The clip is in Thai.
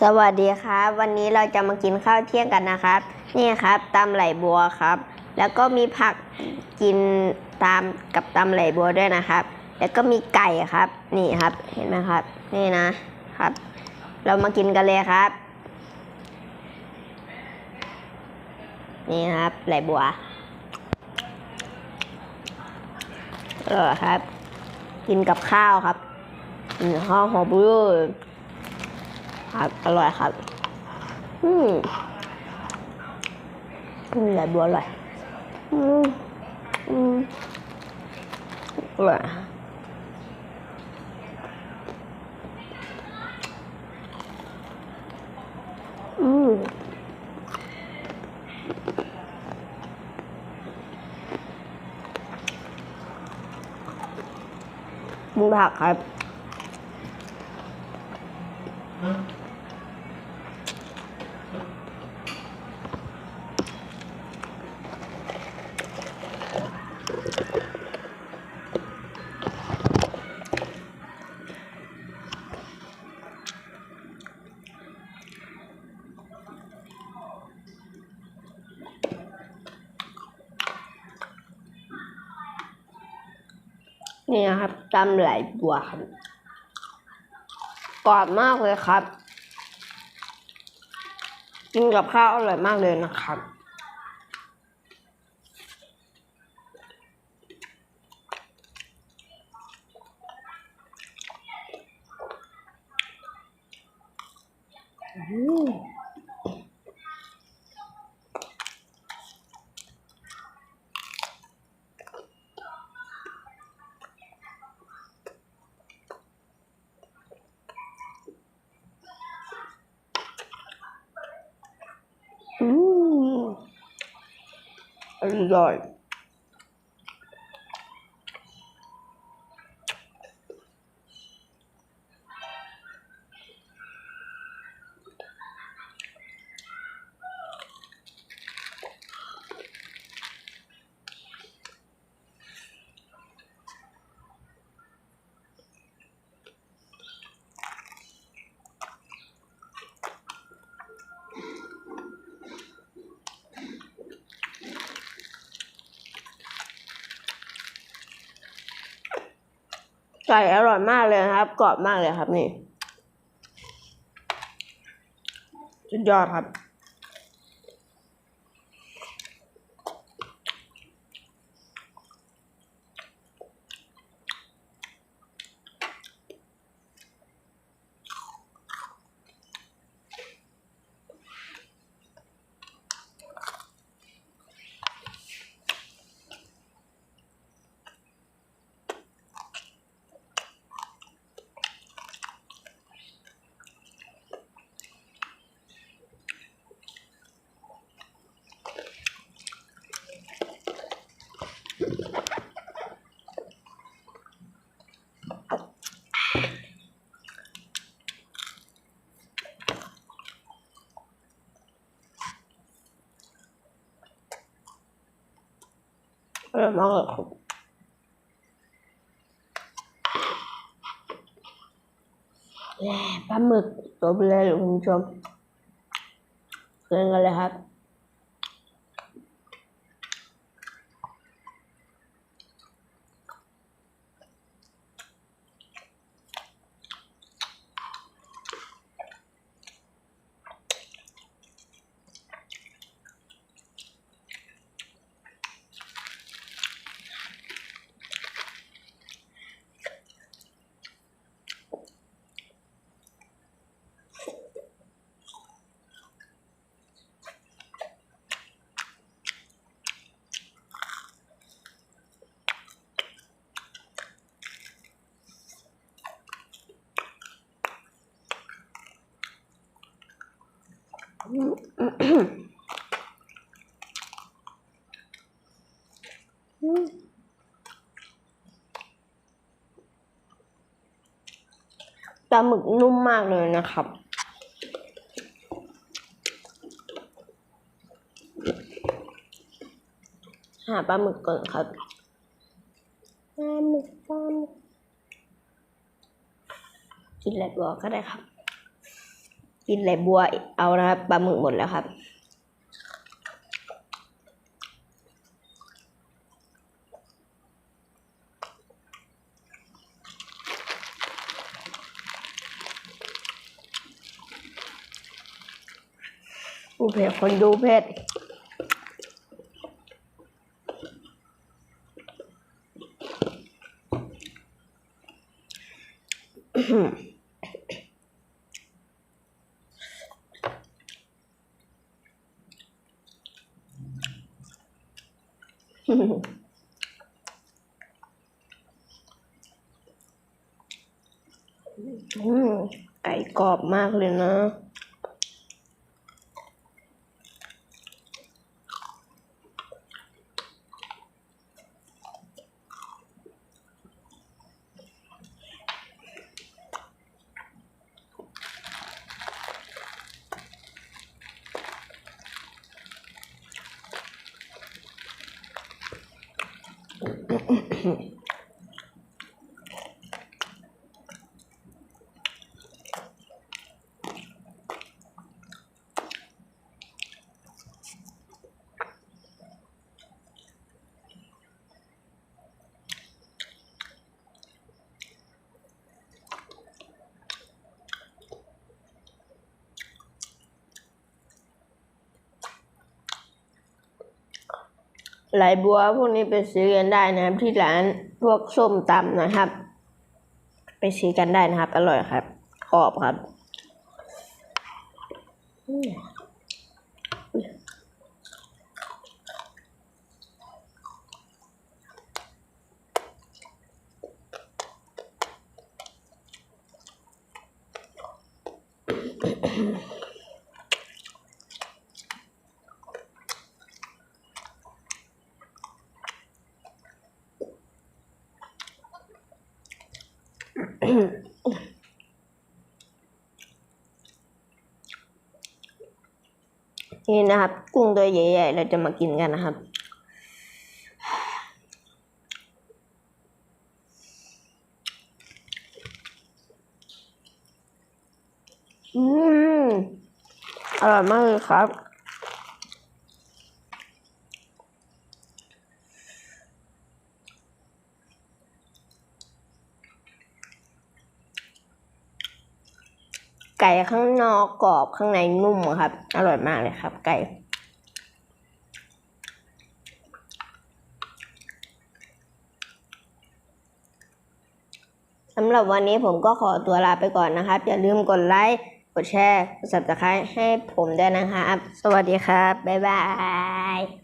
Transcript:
สวัสดีครับ วันนี้เราจะมากินข้าวเที่ยงกันนะครับ นี่ครับตำไหลบัวครับ แล้วก็มีผักกินตามกับตำไหลบัวด้วยนะครับ แล้วก็มีไก่ครับ นี่ครับเห็นไหมครับ นี่นะครับ เรามากินกันเลยครับ นี่ครับไหลบัวเออครับ กินกับข้าวครับอืมข้าวหอมบุ้ย ครับ อร่อยครับ อืมอืมไหลบัวอร่อย อืม อืมอร่อยอืมมีผักครับ นี่ครับตำไหลบัวครับกรอบมากเลยครับกินกับข้าวอร่อยมากเลยนะครับอืมอืม อร่ ไก่อร่อยมากเลยครับ กรอบมากเลยครับนี่สุดยอดครับ อร่อยมากเลยครับแหล่ปลาหมึกตัวเบลเลยคุณผู้ชมเกินกันเลยครับ ปลาหมึกนุ่มมากเลยนะครับ หาปลาหมึกก่อนครับ ปลาหมึกปลาหมึกกินแหลกบอกก็ได้ครับ กินไหลบัวเอานะครับปลาหมึกหมดแล้วครับ เพจคนดูเพจอืมไก่กรอบมากเลยนะ mm-hmm. ไหลบัวพวกนี้ไปซื้อกันได้นะครับ ที่ร้านพวกส้มตำนะครับ ไปซื้อกันได้นะครับ อร่อยครับกรอบครับอืม นี่นะครับ กุ้งตัวใหญ่ๆเราจะมากินกันนะครับอืมอร่อยมากเลยครับ ไก่ข้างนอกกรอบข้างในนุ่มครับ อร่อยมากเลยครับ ไก่สำหรับวันนี้ผมก็ขอตัวลาไปก่อนนะครับ อย่าลืมกดไลค์ กดแชร์ กด subscribe ให้ผมด้วยนะครับ สวัสดีครับ บ๊ายบาย